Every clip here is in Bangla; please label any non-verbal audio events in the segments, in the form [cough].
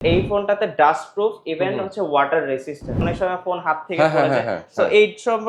এই ফোনটাতে ডাস্ট প্রুফ ইভেন হচ্ছে ওয়াটার রেসিস্ট্যান্ট অনেক সময় ফোন হাত থেকে হ্যাঁ, হ্যাঁ, পড়ে যায় হ্যাঁ, সো হ্যাঁ। এই সব।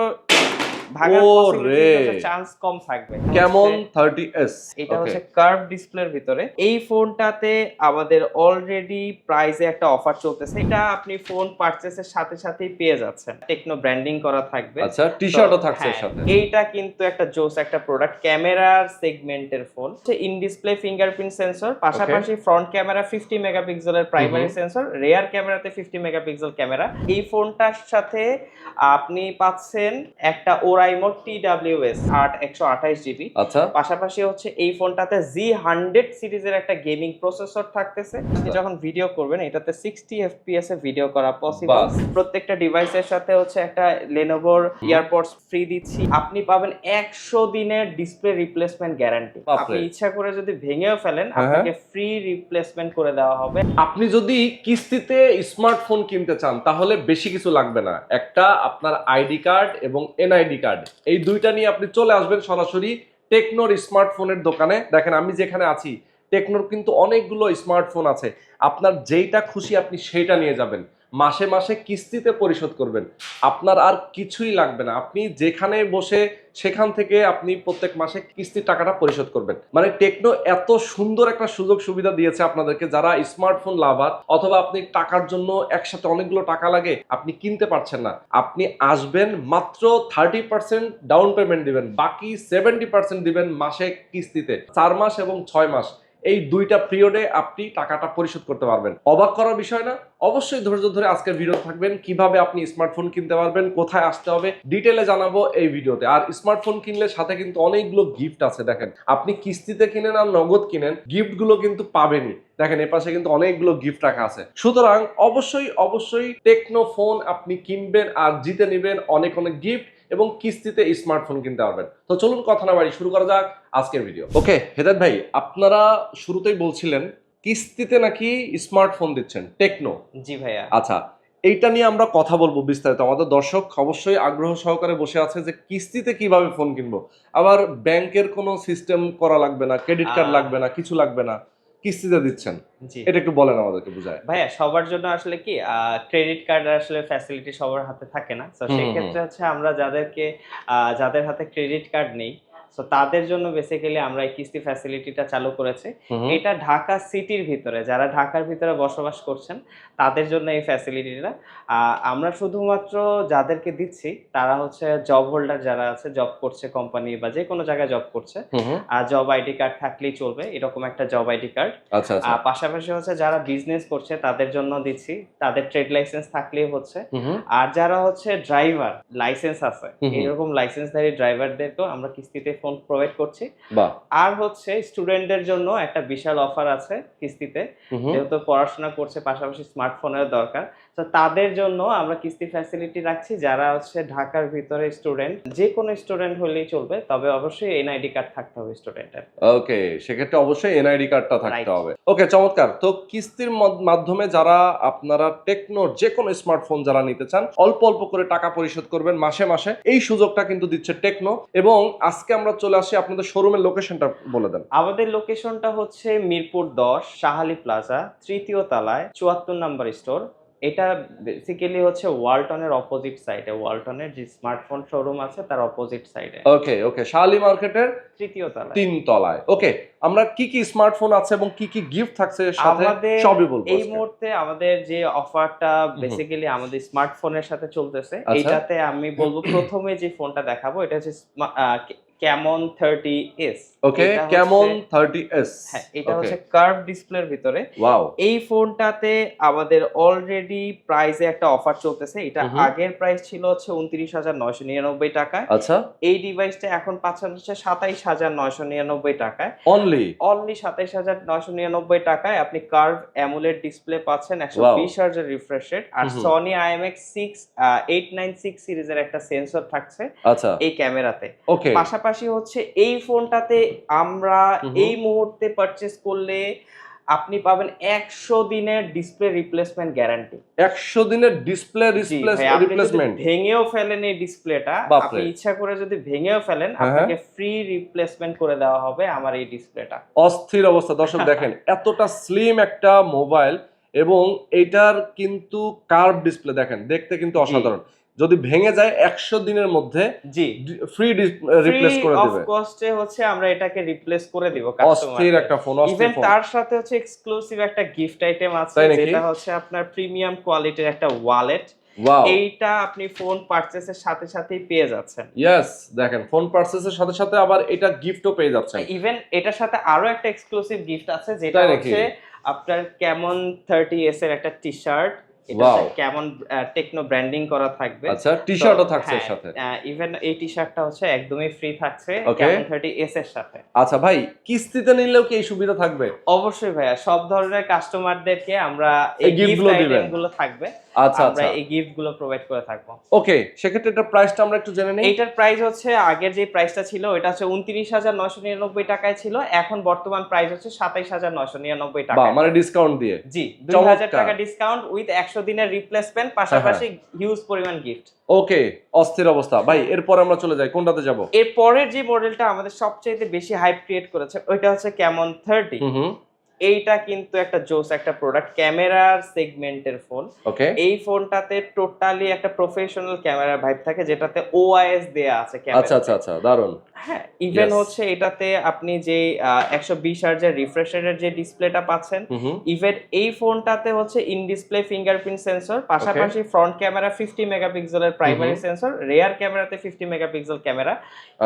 চান্স কম থাকবে। কেমন? হচ্ছে- থার্টি এস এটা হচ্ছে কার্ভ ডিসপ্লের ভিতরে। এই ফোনটাতে আমাদের অলরেডি প্রাইসে একটা অফার চলতেছে। এটা আপনি ফোন পারচেসের সাথে সাথেই পেয়ে যাচ্ছেন। টেকনো ব্র্যান্ডিং করা থাকবে। আচ্ছা টি শার্টও থাকছে হ্যাঁ, সাথে। এইটা কিন্তু একটা জোস একটা প্রোডাক্ট ক্যামেরার সেগমেন্টের phone in display fingerprint sensor পাশাপাশি ফ্রন্ট ক্যামেরা ফিফটি মেগাপিক্সেলের প্রাইমারি সেন্সর রেয়ার ক্যামেরাতে ফিফটি মেগাপিক্সেল ক্যামেরা এই ফোনটার সাথে আপনি পাচ্ছেন একটা ওরাইমো টি ডাব্লিউএস আট একশো আঠাইশ জিবি। আচ্ছা। পাশাপাশি হচ্ছে এই ফোনটাতে জি হান্ড্রেড সিরিজের একটা গেমিং প্রসেসর থাকতেছে। আপনি যখন ভিডিও করবেন এটাতে সিক্সটি এফপিএস এ ভিডিও করা পসিবল। প্রত্যেকটা ডিভাইসের সাথে হচ্ছে একটা লেনোভোর ইয়ারপডস ফ্রি দিচ্ছি। আপনি পাবেন একশো দিনের ডিসপ্লে রিপ্লেসমেন্ট গ্যারান্টি। আপনি ইচ্ছা করে যদি ভেঙেও ফেলেন হ্যাঁ, আপনাকে ফ্রি রিপ্লেসমেন্ট করে দেওয়া হবে। আপনি যদি কিস্তিতে স্মার্টফোন কিনতে চান তাহলে বেশি কিছু লাগবে না। একটা আপনার আইডি কার্ড এবং এনআইডি কার্ড এই দুইটা নিয়ে আপনি চলে আসবেন সরাসরি টেকনোর স্মার্টফোনের দোকানে। দেখেন, আমি যেখানে আছি, টেকনোর কিন্তু অনেকগুলো স্মার্টফোন আছে। আপনার যেইটা খুশি আপনি সেইটা নিয়ে যাবেন। মাসে মাসে কিস্তিতে পরিশোধ করবেন। আপনার আর কিছুই লাগবে না। আপনি যেখানে বসে সেখান থেকে আপনি প্রত্যেক মাসে কিস্তির টাকাটা পরিশোধ করবেন। মানে টেকনো এত সুন্দর একটা সুযোগ সুবিধা দিয়েছে আপনাদেরকে, যারা স্মার্টফোন লাভার অথবা আপনি টাকার জন্য একসাথে অনেকগুলো টাকা লাগে, আপনি কিনতে পারছেন না। আপনি আসবেন, মাত্র থার্টি পার্সেন্ট ডাউন পেমেন্ট দিবেন, বাকি সেভেন্টি পার্সেন্ট দিবেন মাসে কিস্তিতে। চার মাস এবং ছয় মাস। এই দুইটা পিরিয়ডে আপনি টাকাটা পরিশোধ করতে পারবেন। অবাক করার বিষয় না, অবশ্যই ধৈর্য ধরে আজকের ভিডিও থাকবেন, কীভাবে আপনি স্মার্টফোন কিনতে পারবেন, কোথায় আসতে হবে ডিটেলে জানাব এই ভিডিওতে আর স্মার্টফোন কিনলে সাথে কিন্তু অনেকগুলো গিফট আছে, দেখেন। আপনি কিস্তিতে কিনেন আর নগদ কিনেন গিফটগুলো কিন্তু পাবেনই। দেখেন এপাশে কিন্তু অনেকগুলো গিফট রাখা আছে। সুতরাং অবশ্যই অবশ্যই টেকনো ফোন আপনি কিনবেন আর জিতে নেবেন অনেক অনেক গিফট এবং কিস্তিতে স্মার্টফোন কিনতে পারবেন। তো চলুন কথা না বাড়ি শুরু করা যাক আজকের ভিডিও ওকে হেদাত ভাই আপনারা শুরুতেই বলছিলেন কিস্তিতে নাকি স্মার্টফোন দিচ্ছেন? টেকনো জি ভাইয়া। আচ্ছা এইটা নিয়ে আমরা কথা বলব বিস্তারিত। আমাদের দর্শক অবশ্যই আগ্রহ সহকারে বসে আছে যে কিস্তিতে কীভাবে ফোন কিনবো। আবার ব্যাংকের কোনো সিস্টেম করা লাগবে না ক্রেডিট কার্ড লাগবে না কিছু লাগবে না। কিস্তিতে দিচ্ছেন। এটা একটু বলেন আমাদেরকে বুঝায়। ভাইয়া সবার জন্য আসলে কি ক্রেডিট কার্ড আসলে ফ্যাসিলিটি সবার হাতে থাকে না। তো সেই ক্ষেত্রে সেক্ষেত্রে হচ্ছে আমরা যাদেরকে আহ, যাদের হাতে ক্রেডিট কার্ড নেই তো তাদের জন্য বেসিক্যালি আমরা এই কিস্তি ফ্যাসিলিটিটা চালু করেছি। এটা ঢাকা সিটির ভিতরে যারা ঢাকার ভিতরে বসবাস করছেন তাদের জন্য এই ফ্যাসিলিটিটা আমরা শুধুমাত্র যাদেরকে দিচ্ছি তারা হচ্ছে জব হোল্ডার যারা আছে জব করছে কোম্পানি বা যে কোনো জায়গায় জব করছে। আর জব আইডি কার্ড থাকলেই চলবে এরকম একটা জব আইডি কার্ড আর পাশাপাশি হচ্ছে যারা বিজনেস করছে তাদের জন্য দিচ্ছি। তাদের ট্রেড লাইসেন্স থাকলেই হচ্ছে। আর যারা হচ্ছে ড্রাইভার লাইসেন্স আছে। এরকম লাইসেন্সধারী ড্রাইভারদেরকেও আমরা কিস্তিতে ফোন প্রোভাইড করছি। আর হচ্ছে স্টুডেন্টদের জন্য একটা বিশাল অফার আছে কিস্তিতে। যেহেতু পড়াশোনা করছে পাশাপাশি স্মার্টফোনের দরকার। তো তাদের জন্য আমরা কিস্তি ফ্যাসিলিটি রাখছি যারা হচ্ছে ঢাকার ভিতরে স্টুডেন্ট যে কোনো স্টুডেন্ট হলেই চলবে তবে অবশ্যই এনআইডি কার্ড থাকতে হবে স্টুডেন্টের ওকে সেক্ষেত্রে অবশ্যই এনআইডি কার্ডটা থাকতে হবে। ওকে চমৎকার। তো কিস্তির মাধ্যমে যারা আপনারা টেকনোর যে কোনো স্মার্টফোন যারা নিতে চান অল্প অল্প করে টাকা পরিশোধ করবেন মাসে মাসে। এই সুযোগটা কিন্তু দিচ্ছে টেকনো এবং আজকে আমরা চলে আসি আপনাদের শোরুমের লোকেশনটা বলে দেন। আমাদের লোকেশনটা হচ্ছে মিরপুর দশ শাহালি প্লাজা তৃতীয় তালায় চুয়াত্তর নাম্বার স্টোর এটা বেসিক্যালি হচ্ছে ওয়ালটনের অপোজিট সাইডে ওয়ালটনের যে স্মার্টফোন শোরুম আছে তার অপোজিট সাইডে ওকে ওকে শালি মার্কেটের তৃতীয় তলায়। তিন তলায়। ওকে আমরা কি কি স্মার্টফোন আছে এবং কি কি গিফট থাকছে সাথে সবই বলব এই মুহূর্তে আমাদের যে অফারটা বেসিক্যালি আমাদের স্মার্টফোনের সাথে চলতেছে আচ্ছা। এইটাতে আমি বলব প্রথমে যে ফোনটা দেখাবো এটা হচ্ছে ক্যামন থার্টি এস ওকে কেমন থার্টি এস হ্যাঁ এটা হচ্ছে কার্ভ ডিসপ্লের ভিতরে। ওয়াও এই ফোনটাতে আমাদের অলরেডি প্রাইসে একটা অফার চলতেছে। এটা হুম। আগের প্রাইস ছিল হচ্ছে উনত্রিশ হাজার নয়শো নিরানব্বই টাকায়। আচ্ছা। এই ডিভাইসটা এখন পাচ্ছেন হচ্ছে সাতাইশ হাজার নয়শো নিরানব্বই টাকায়। অনলি অনলি সাতাইশ হাজার নয়শো নিরানব্বই টাকায় আপনি কার্ভ অ্যামুলেট ডিসপ্লে পাচ্ছেন একশো Wow. বিশ হার্জের রিফ্রেশ রেট আর। Sony IMX six eight nine six সিরিজের একটা সেন্সর থাকছে আচ্ছা। এই ক্যামেরাতে ওকে পাশাপাশি হচ্ছে এই ফোনটাতে আমরা। এই মুহূর্তে পারচেস করলে আপনি পাবেন একশো দিনের ডিসপ্লে রিপ্লেসমেন্ট গ্যারান্টি একশো দিনের ডিসপ্লে রিপ্লেসমেন্ট ভেঙেও ফেলেন এই ডিসপ্লেটা আপনি ইচ্ছা করে যদি ভেঙেও ফেলেন হ্যাঁ, আপনাকে ফ্রি রিপ্লেসমেন্ট করে দেওয়া হবে আমার এই ডিসপ্লেটা অস্থির অবস্থা। দর্শক দেখেন [laughs] এতটা স্লিম একটা মোবাইল এবং এটার কিন্তু কার্ভ ডিসপ্লে দেখেন দেখতে কিন্তু অসাধারণ। যদি ভেঙে যায় একশো দিনের মধ্যে জি। ফ্রি রিপ্লেস করে দেবে। কস্টে হচ্ছে আমরা এটাকে রিপ্লেস করে দিব অস্থির একটা ফোন ইভেন তার সাথে হচ্ছে এক্সক্লুসিভ একটা গিফট আইটেম আছে যেটা হচ্ছে আপনার প্রিমিয়াম কোয়ালিটির একটা ওয়ালেট এইটা আপনি ফোন পারচেসের সাথে সাথেই পেয়ে যাচ্ছেন। ইয়েস দেখেন ফোন পার্সেসের সাথে সাথে আবার এটা গিফটও পেয়ে যাচ্ছেন। ইভেন এটার সাথে আরও একটা এক্সক্লুসিভ গিফট আছে যেটা হচ্ছে আপনার কেমন থার্টি এস এর একটা টি শার্ট Wow. কেমন টেকনো ব্র্যান্ডিং করা থাকবে। আচ্ছা টি শার্টও থাকছে এর সাথে? ইভেন এই টি শার্টটা হচ্ছে একদমই ফ্রি থাকছে. কেমন থার্টি এস এর সাথে। আচ্ছা ভাই কিস্তিতে নিলেও কি এই সুবিধা থাকবে? অবশ্যই ভাইয়া সব ধরনের কাস্টমারদেরকে আমরা এই গিফটগুলো গুলো থাকবে। আচ্ছা আমরা আচ্ছা। এই গিফটগুলো প্রোভাইড করে থাকব। ওকে সেক্ষেত্রে এটা প্রাইসটা আমরা একটু জেনে নিই। এইটার প্রাইস হচ্ছে আগের যে প্রাইসটা ছিল ওটা হচ্ছে উনত্রিশ হাজার নয়শো নিরানব্বই টাকায় ছিল। এখন বর্তমান প্রাইস হচ্ছে সাতাইশ হাজার নয়শো নিরানব্বই বা টাকা মানে ডিসকাউন্ট দিয়ে। জি দুই হাজার চমৎকার। টাকা ডিসকাউন্ট উইথ একশো দিনের রিপ্লেসমেন্ট পাশাপাশি হিউজ পরিমাণ গিফট ওকে অস্থির অবস্থা। ভাই এরপর আমরা চলে যাই কোনটাতে যাব? এর পরের যে মডেলটা আমাদের সবচেয়ে বেশি হাইপ ক্রিয়েট করেছে ওইটা হচ্ছে কেমন থার্টি হুম। এইটা কিন্তু একটা জোস একটা প্রোডাক্ট ক্যামেরার সেগমেন্টের ফোন ওকে এই ফোনটাতে টোটালি একটা প্রফেশনাল ক্যামেরা ভাইব থাকে যেটাতে ওআইএস দেয়া আছে ক্যামেরা আচ্ছা আচ্ছা আচ্ছা দারুণ হ্যাঁ ইভেন হচ্ছে এটাতে আপনি যে একশো বিশ হার্জের যে ডিসপ্লেটা পাচ্ছেন ইভেন এই ফোনটাতে হচ্ছে ইন ডিসপ্লে ফিঙ্গারপ্রিন্ট সেন্সর পাশাপাশি ফ্রন্ট ক্যামেরা ফিফটি মেগাপিক্সেলের প্রাইমারি সেন্সর রেয়ার ক্যামেরাতে ফিফটি মেগাপিক্সেল ক্যামেরা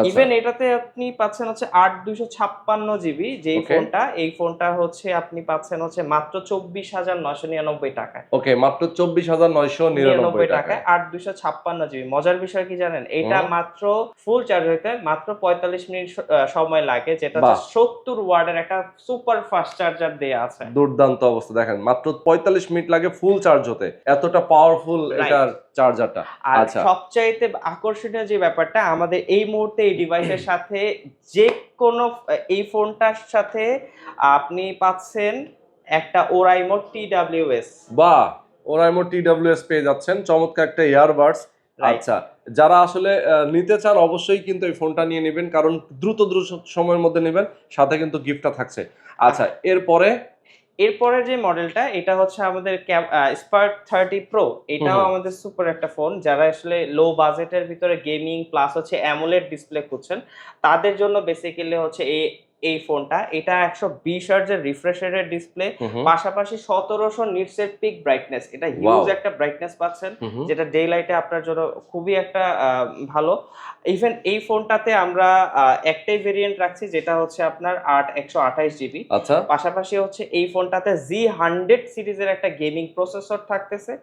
ইভেন এটাতে আপনি পাচ্ছেন হচ্ছে আট দুশো ছাপ্পান্ন জিবি Okay. ফোনটা এই ফোনটা হচ্ছে আপনি পাচ্ছেন হচ্ছে মাত্র চব্বিশ হাজার নশো নিরানব্বই টাকায়। ওকে মাত্র চব্বিশ হাজার নয়শো নিরানব্বই টাকা টাকায়। আট দুশো ছাপ্পান্ন জিবি। মজার বিষয় কি জানেন? এটা মাত্র ফুল চার্জ হইতে মাত্র পঁয়তাল্লিশ মিনিট সময় লাগে যেটা। সত্তর ওয়ার্ডের একটা সুপার ফাস্ট চার্জার দেয়া আছে দুর্দান্ত অবস্থা দেখেন মাত্র পঁয়তাল্লিশ মিনিট লাগে ফুল চার্জ হতে এতটা পাওয়ারফুল. এটার চার্জারটা আর আচ্ছা সবচাইতে আকর্ষণীয় যে ব্যাপারটা আমাদের এই মুহূর্তে এই ডিভাইসের [clears throat] সাথে যে কোনো এই ফোনটার সাথে আপনি পাচ্ছেন একটা ওরাইমো টি ডাব্লিউএস বাহ ওরাইমো টিডব্লিউএস পেয়ে যাচ্ছেন চমৎকার একটা ইয়ারবাডস. আচ্ছা যারা আসলে নিতে চান অবশ্যই কিন্তু এই ফোনটা নিয়ে নেবেন কারণ দ্রুত দ্রুত সময়ের মধ্যে নেবেন সাথে কিন্তু গিফটটা থাকছে। আচ্ছা এরপরে? এরপরে যে মডেলটা এটা হচ্ছে আমাদের স্পার্ক থার্টি প্রো এটাও আমাদের সুপার একটা ফোন যারা আসলে লো বাজেটের ভিতরে গেমিং প্লাস হচ্ছে অ্যামোলেড ডিসপ্লে খুঁজছেন তাদের জন্য বেসিক্যালি হচ্ছে এই এই ফোনটা। এটা একশো বিশ হার্জের রিফ্রেশারের ডিসপ্লে পাশাপাশি সতেরোশো নিটসের পিক ব্রাইটনেস এটা হিউজ একটা ব্রাইটনেস পাচ্ছেন। যেটা ডে লাইটে আপনার জন্য খুবই একটা ভালো। ইভেন এই ফোনটাতে আমরা একটাই ভেরিয়েন্ট রাখছি যেটা হচ্ছে আপনার আট একশো আঠাইশ জিবি আচ্ছা। পাশাপাশি হচ্ছে এই ফোনটাতে জি হান্ড্রেড সিরিজের একটা গেমিং প্রসেসর থাকতেছে।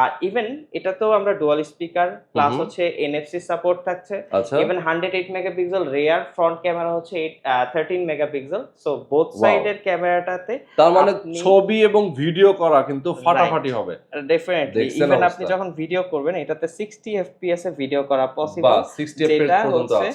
আর ইভেন এটাতেও আমরা ডুয়াল স্পিকার প্লাস হচ্ছে এনএফসি সাপোর্ট থাকছে। Even hundred eight megapixel rear front camera হচ্ছে eight thirteen megapixel. So both. সাইডের ক্যামেরাটাতে তার মানে ছবি এবং ভিডিও করা কিন্তু ফাটাফাটি হবে। ডেফিনেটলি ইভেন আপনি যখন ভিডিও করবেন এটাতে সিক্সটি এফপিএস এ ভিডিও করা পসিবল যেটা হচ্ছে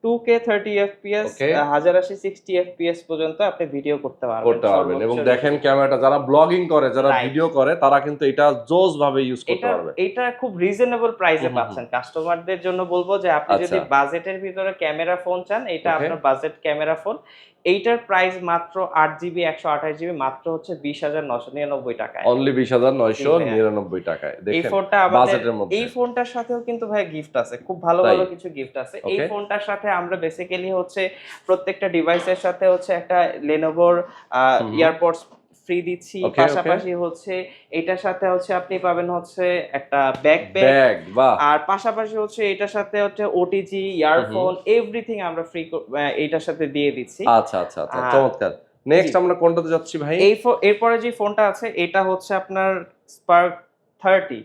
আছে two K thirty FPS Okay. হাজার আশি সিক্সটি এফপিএস পর্যন্ত আপনি ভিডিও করতে পারবেন। করতে পারবেন। এবং দেখেন ক্যামেরাটা যারা ব্লগিং করে যারা ভিডিও করে তারা কিন্তু এটা জোস ভাবে ইউজ করতে পারবে। এটা খুব রিজনেবল প্রাইসে পাচ্ছেন। কাস্টমারদের জন্য বলব যে আপনি আচ্ছা। যদি বাজেটের ভিতরে ক্যামেরা ফোন চান এটা আপনার বাজেট ক্যামেরা ফোন এইটার প্রাইস মাত্র আট জিবি একশো আঠাশ জিবি মাত্র হচ্ছে বিশ হাজার নশো নিরানব্বই টাকায়। অনলি বিশ হাজার নয়শো জি ভাইয়া। নিরানব্বই টাকায়। এই ফোনটা আমাদের এই ফোনটার সাথেও কিন্তু ভাই গিফট আছে। খুব ভালো ভালো কিছু গিফট আছে। এই ফোনটার সাথে আমরা বেসিক্যালি হচ্ছে প্রত্যেকটা ডিভাইসের সাথে হচ্ছে একটা লেনোভোর ইয়ারপডস ফ্রি দিচ্ছি. পাশাপাশি হচ্ছে এটার সাথে হচ্ছে আপনি পাবেন হচ্ছে একটা ব্যাকপ্যাক ব্যাগ বাহ। আর পাশাপাশি হচ্ছে এটার সাথে হচ্ছে ওটিজি ইয়ারফোন এভরিথিং আমরা ফ্রি এইটার সাথে দিয়ে দিচ্ছি। আচ্ছা আচ্ছা আচ্ছা চমৎকার। নেক্সট আমরা কোনটাতে যাচ্ছি ভাই? এই এরপরে যে ফোনটা আছে এটা হচ্ছে আপনার স্পার্ক থার্টি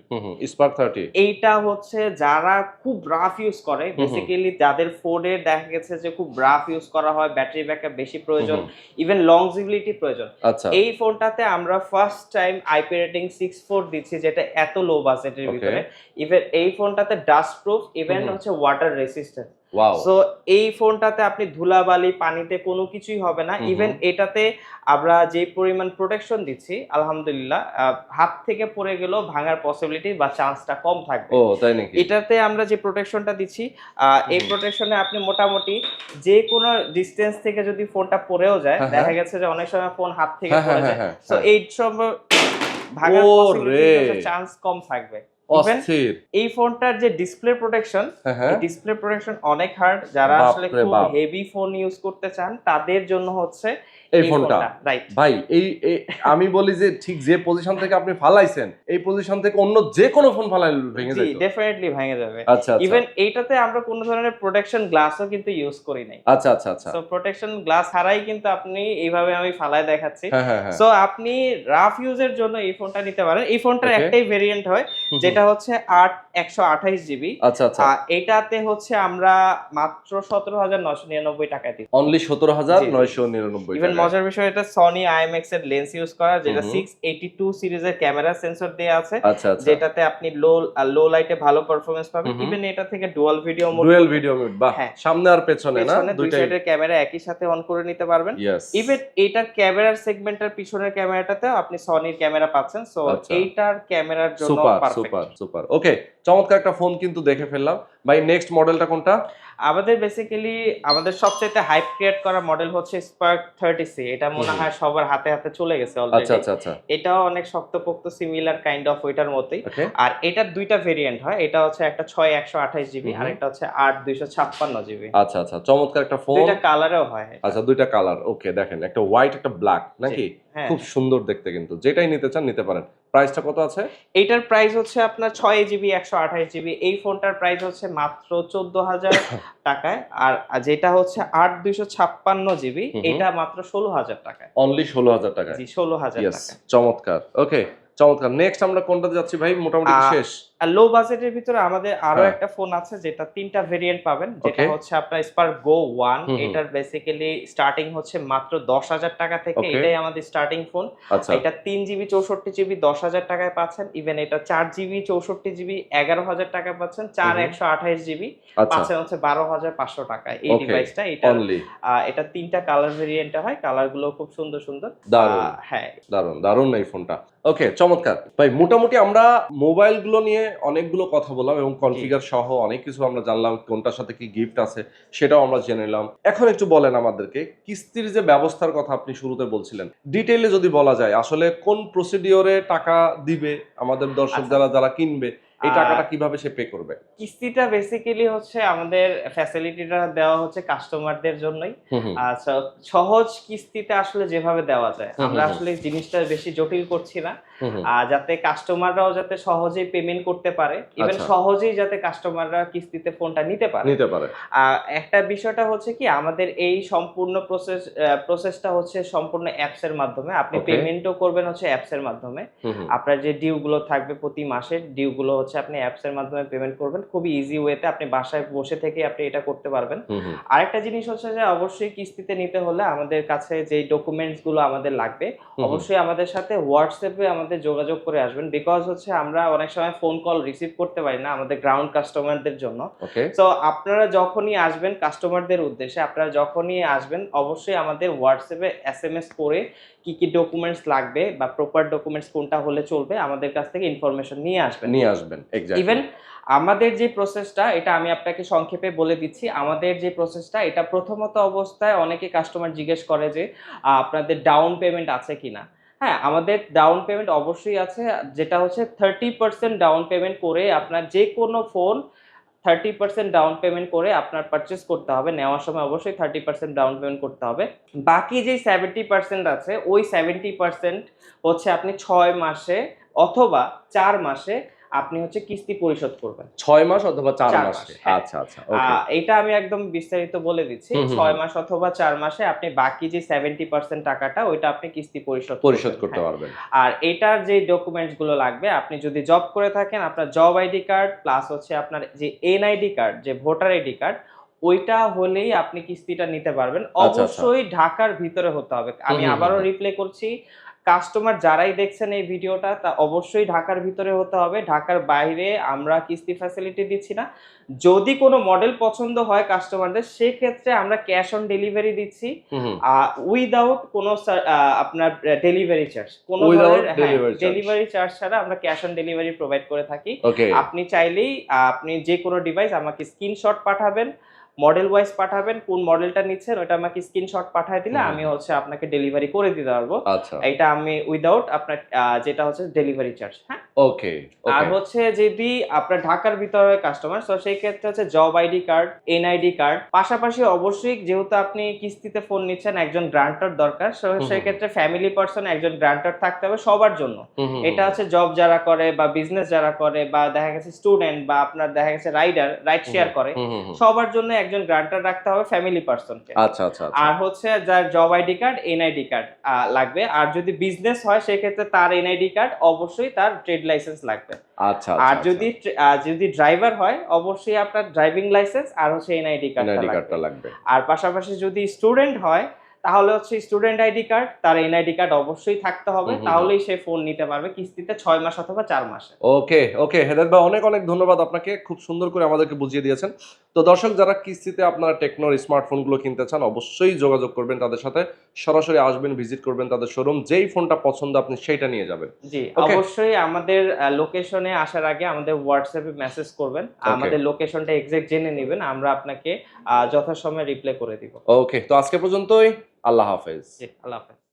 স্পার্ক থার্টি এইটা হচ্ছে যারা খুব রাফ ইউজ করে। বেসিক্যালি যাদের ফোনে দেখা গেছে যে খুব রাফ ইউজ করা হয় ব্যাটারি ব্যাকআপ বেশি প্রয়োজন ইভেন লংজিবিলিটি প্রয়োজন। আচ্ছা। এই ফোনটাতে আমরা first time IP rating six four দিচ্ছি যেটা এত লো বাজেটের. ভিতরে। ইভেন এই ফোনটাতে ডাস্ট প্রুফ ইভেন হচ্ছে ওয়াটার রেসিস্ট্যান্ট ওয়াও সো এই ফোনটাতে আপনি ধুলাবালি পানিতে কোনো কিছুই হবে না। ইভেন এটাতে আমরা যে পরিমাণ প্রোটেকশন দিচ্ছি আলহামদুলিল্লাহ হাত থেকে পড়ে গেলেও ভাঙার পসিবিলিটি বা চান্সটা কম থাকবে। ও তাই নাকি? এটাতে আমরা যে প্রোটেকশনটা দিচ্ছি এই প্রোটেকশনে আপনি মোটামুটি যে কোনো ডিস্টেন্স থেকে যদি ফোনটা পড়েও যায় হ্যাঁ, দেখা গেছে যে অনেক সময় ফোন হাত থেকে হ্যাঁ হ্যাঁ পড়ে হ্যাঁ যায়। হ্যাঁ সো এই সময় ভাঙার চান্স কম থাকবে। অস্থির। এই ফোনটার যে ডিসপ্লে প্রোটেকশন হ্যাঁ হ্যাঁ। ডিসপ্লে প্রোটেকশন অনেক হার্ড যারা আসলে খুব হেভি ফোন ইউজ করতে চান তাদের জন্য হচ্ছে এই ফোনটা। রাইট ভাই এই আমি বলি যে ঠিক যে পজিশন থেকে আপনি ফালাইছেন এই পজিশন থেকে অন্য যে কোনো ফোন ভেঙে যেত ডেফিনেটলি ভেঙে যাবে। আচ্ছা আচ্ছা। ইভেন এইটাতে আমরা কোনো ধরনের প্রোটেকশন গ্লাসও কিন্তু ইউজ করি নাই। আচ্ছা আচ্ছা আচ্ছা। সো প্রোটেকশন গ্লাস ছাড়াই কিন্তু আপনি এইভাবে আমি ফালায় দেখাচ্ছি। হ্যাঁ হ্যাঁ হ্যাঁ। সো আপনি রাফ ইউজের জন্য এই ফোনটা নিতে পারেন। এই ফোনটার. একটাই ভেরিয়েন্ট হয় যেটা হচ্ছে আট একশো আঠাইশ জিবি। আচ্ছা আচ্ছা। এটাতে হচ্ছে আমরা মাত্র সতেরো হাজার নশো নিরানব্বই টাকায় দিচ্ছি অনলি সতেরো হাজার। নয়শো নিরানব্বই ইভেন মজার বিষয় এটা সনি আইএমএক্স এর লেন্স ইউজ করা যেটা। সিক্স এইটি টু সিরিজের ক্যামেরা সেন্সর দেওয়া আছে আচ্ছা আচ্ছা। যেটাতে আপনি লো লো লাইটে ভালো পারফরমেন্স পাবেন। ইভেন এটা থেকে dual video mode dual video mute বাহ। হ্যাঁ। সামনে আর পেছনে না? দুই সাইডের ক্যামেরা একই সাথে অন করে নিতে পারবেন। ইভেন এইটার ক্যামেরার সেগমেন্টের পিছনের ক্যামেরাটাতেও আপনি সনির ক্যামেরা পাচ্ছেন। সো আচ্ছা। এইটার ক্যামেরার জন্য পারফেক্ট সুপার সুপার ওকে চমৎকার একটা ফোন কিন্তু দেখে ফেললাম। ভাই নেক্সট মডেলটা কোনটা? আমাদের বেসিক্যালি আমাদের সবচেয়ে হাইপ ক্রিয়েট করা মডেল হচ্ছে স্পার্ক থার্টি সি এটা মনে হয় সবার হাতে হাতে চলে গেছে আচ্ছা অলরেডি আচ্ছা আচ্ছা। এটাও অনেক শক্তপোক্ত সিমিলার কাইন্ড অফ ওইটার মতোই। আর এটার দুইটা ভেরিয়েন্ট হয়। এটা হচ্ছে একটা ছয় একশো আঠাইশ জিবি আর একটা হচ্ছে আট দুইশো ছাপ্পান্ন জিবি আচ্ছা আচ্ছা চমৎকার একটা ফোন দুইটা কালারেও হয় আচ্ছা দুইটা কালার ওকে দেখেন একটা হোয়াইট একটা ব্ল্যাক নাকি? হ্যাঁ। খুব সুন্দর দেখতে কিন্তু। যেটাই নিতে চান নিতে পারেন। প্রাইসটা কত আছে? এটার প্রাইস হচ্ছে আপনার ছয় জিবি একশো আঠাইশ জিবি এই ফোনটার প্রাইস হচ্ছে মাত্র চোদ্দ হাজার [coughs] টাকায়। আর যেটা হচ্ছে আট দুইশো ছাপ্পান্ন জিবি। এটা মাত্র ষোলো হাজার টাকায়। অনলি ষোলো হাজার টাকা জি ষোলো হাজার চমৎকার। ওকে চমৎকার। নেক্সট আমরা কোনটাতে যাচ্ছি ভাই? মোটামুটি শেষ? লো বাজেটের ভিতরে আমাদের আরও হ্যাঁ। একটা ফোন আছে যেটা তিনটা ভেরিয়েন্ট পাবেন যেটা হচ্ছে আপনার স্পার্ক গো ওয়ান। এটার বেসিক্যালি স্টার্টিং হচ্ছে মাত্র দশ হাজার টাকা থেকে এটাই আমাদের স্টার্টিং ফোন আচ্ছা। এটা তিন জিবি চৌষট্টি জিবি দশ হাজার টাকায় পাচ্ছেন। ইভেন এটা চার জিবি চৌষট্টি জিবি এগারো হাজার টাকায় পাচ্ছেন। চার। একশো আঠাইশ জিবি আচ্ছা। পাচ্ছেন হচ্ছে বারো হাজার পাঁচশো টাকায়। এই. ডিভাইসটা এটা এটা তিনটা কালার ভেরিয়েন্টে হয়। কালারগুলো খুব সুন্দর সুন্দর। হ্যাঁ। দারুণ দারুণ এই ফোনটা ওকে চমৎকার। ভাই মোটামুটি আমরা মোবাইলগুলো নিয়ে অনেকগুলো কথা বললাম এবং কনফিগার সহ অনেক কিছু আমরা জানলাম কোনটার সাথে কি গিফট আছে সেটাও আমরা জেনে নিলাম। এখন একটু বলেন আমাদেরকে কিস্তির যে ব্যবস্থার কথা আপনি শুরুতে বলছিলেন ডিটেইলে যদি বলা যায় আসলে কোন প্রসিডিওরে টাকা দিবে আমাদের দর্শক আচ্ছা। যারা যারা কিনবে? এই টাকাটা কীভাবে সে পে করবে কিস্তিটা বেসিক্যালি হচ্ছে আমাদের ফ্যাসিলিটিটা দেওয়া হচ্ছে কাস্টমারদের জন্যই। আচ্ছা সহজ কিস্তিতে আসলে যেভাবে দেওয়া যায় আমরা আসলে জিনিসটা বেশি জটিল করছি না। আর যাতে কাস্টমাররাও যাতে সহজেই পেমেন্ট করতে পারে ইভেন আচ্ছা। সহজেই যাতে কাস্টমাররা কিস্তিতে ফোনটা নিতে পারে নিতে পারে একটা বিষয়টা হচ্ছে কি আমাদের এই সম্পূর্ণ প্রসেস প্রসেসটা হচ্ছে সম্পূর্ণ অ্যাপস এর মাধ্যমে আপনি. পেমেন্টও করবেন হচ্ছে অ্যাপস এর মাধ্যমে। আপনার যে ডিউ গুলো থাকবে প্রতি মাসের ডিউ গুলো হচ্ছে আপনি অ্যাপস এর মাধ্যমে পেমেন্ট করবেন। খুবই ইজি ওয়েতে আপনি বাসায় বসে থেকে আপনি এটা করতে পারবেন। আরেকটা জিনিস হচ্ছে যে অবশ্যই কিস্তিতে নিতে হলে আমাদের কাছে যে ডকুমেন্টসগুলো আমাদের লাগবে অবশ্যই আমাদের সাথে হোয়াটসঅ্যাপে আমাদের যোগাযোগ করে আসবেন। বিকজ হচ্ছে আমরা অনেক সময় ফোন কল রিসিভ করতে পারি না আমাদের গ্রাউন্ড কাস্টমারদের জন্য। তো আপনারা যখনই আসবেন কাস্টমারদের উদ্দেশ্যে আপনারা যখনই আসবেন অবশ্যই আমাদের হোয়াটসঅ্যাপে এস এম এস করে কি কি ডকুমেন্টস লাগবে বা প্রপার ডকুমেন্টস কোনটা হলে চলবে আমাদের কাছ থেকে ইনফরমেশন নিয়ে আসবেন। নিয়ে আসবেন ইভেন আমাদের যে প্রসেসটা এটা আমি আপনাকে সংক্ষেপে বলে দিচ্ছি আমাদের যে প্রসেসটা এটা প্রথমত অবস্থায় অনেকে কাস্টমার জিজ্ঞেস করে যে আপনাদের ডাউন পেমেন্ট আছে কিনা? হ্যাঁ আমাদের ডাউন পেমেন্ট অবশ্যই আছে যেটা হচ্ছে থার্টি পার্সেন্ট ডাউন পেমেন্ট করে আপনার যে কোনো phone thirty percent down payment করে আপনার পারচেস করতে হবে। নেওয়ার সময় অবশ্যই থার্টি পার্সেন্ট ডাউন পেমেন্ট করতে হবে। বাকি যেই সেভেন্টি পার্সেন্ট আছে, ওই সেভেন্টি পার্সেন্ট হচ্ছে আপনি ছয় মাসে অথবা চার মাসে আপনি হচ্ছে কিস্তি পরিশোধ করবেন। ছয় মাস অথবা চার মাস, হ্যাঁ। আচ্ছা আচ্ছা এটা আমি একদম বিস্তারিত বলে দিচ্ছি। ছয় মাস অথবা চার মাসে আপনি বাকি যে সেভেন্টি পার্সেন্ট টাকাটা ওইটা আপনি কিস্তি পরিশোধ পরিশোধ করতে হ্যাঁ। পারবেন। আর এটার যে ডকুমেন্টসগুলো লাগবে আপনি যদি জব করে থাকেন আপনার জব আইডি কার্ড প্লাস হচ্ছে আপনার যে এনআইডি কার্ড যে ভোটার আইডি কার্ড ওইটা হলেই আপনি কিস্তিটা নিতে পারবেন। আচ্ছা। অবশ্যই ঢাকার ভিতরে হতে হবে। আমি আবারও। রিপ্লে করছি। কাস্টমার যারাই দেখছেন এই ভিডিওটা তা অবশ্যই ঢাকার ভিতরে হতে হবে। ঢাকার বাইরে আমরা কিস্তি ফ্যাসিলিটি দিচ্ছি না। যদি কোনো মডেল পছন্দ হয় কাস্টমারদের সেক্ষেত্রে আমরা ক্যাশ অন ডেলিভারি দিচ্ছি। উইদাউট কোনো আপনার ডেলিভারি চার্জ কোনো ডেলিভারি চার্জ ছাড়া আমরা ক্যাশ অন ডেলিভারি প্রোভাইড করে থাকি। আপনি চাইলেই আপনি যে কোনো ডিভাইস আমাকে স্ক্রিনশট পাঠাবেন। মডেল ওয়াইজ পাঠাবেন কোন মডেলটা নিচ্ছেন ওটা আমাকে স্ক্রিনশট পাঠিয়ে দিলে আমি হচ্ছে আপনাকে ডেলিভারি করে দিতে পারব। আচ্ছা। এটা আমি উইদাউট আপনার যেটা হচ্ছে ডেলিভারি চার্জ হ্যাঁ? ওকে আর হচ্ছে যদি আপনার ঢাকার ভিতরে কাস্টমার তো সেই ক্ষেত্রে হচ্ছে job ID card NID card পাশাপাশি অবশ্যই যেহেতু আপনি কিস্তিতে ফোন নিচ্ছেন একজন গ্রান্টার দরকার সেই ক্ষেত্রে ফ্যামিলি পার্সন একজন গ্রান্টার থাকতে হবে সবার জন্য। এটা হচ্ছে জব যারা করে বা বিজনেস যারা করে বা দেখা গেছে স্টুডেন্ট বা আপনার দেখা গেছে রাইডার রাইড শেয়ার করে সবার জন্য একজন গ্রান্টার রাখতে হবে ফ্যামিলি পার্সনকে আচ্ছা আচ্ছা আচ্ছা। আর হচ্ছে যার job ID card NID card লাগবে। আর যদি বিজনেস হয় সেক্ষেত্রে তার এনআইডি কার্ড অবশ্যই তার ট্রেড লাইসেন্স লাগবে। আচ্ছা আর যদি যদি ড্রাইভার হয় অবশ্যই আপনার ড্রাইভিং লাইসেন্স আর হচ্ছে এনআইডি কার্ড এনআইডি কার্ডটা লাগবে। আর পাশাপাশি যদি স্টুডেন্ট হয় তাহলে হচ্ছে স্টুডেন্ট আইডি কার্ড তার এনআইডি কার্ড অবশ্যই থাকতে হবে। তাহলেই সে ফোন নিতে পারবে কিস্তিতে ছয় মাস অথবা চার মাসে। ওকে ওকে হেদায়ত ভাই অনেক অনেক ধন্যবাদ আপনাকে। খুব সুন্দর করে আমাদেরকে বুঝিয়ে দিয়েছেন। তো দর্শক যারা কিস্তিতে আপনারা টেকনোর স্মার্টফোনগুলো কিনতে চান অবশ্যই যোগাযোগ করবেন তাদের সাথে। সরাসরি আসবেন ভিজিট করবেন তাদের শোরুম। যেই ফোনটা পছন্দ আপনি সেইটা নিয়ে যাবেন। জি অবশ্যই আমাদের লোকেশনে আসার আগে আমাদের হোয়াটসঅ্যাপে মেসেজ করবেন। আমাদের লোকেশনটা এক্সাক্ট জেনে নেবেন আমরা আপনাকে যথাসময়ে রিপ্লাই করে দিব। ওকে তো আজকে পর্যন্তই। আল্লাহ হাফেজ। জি আল্লাহ হাফেজ।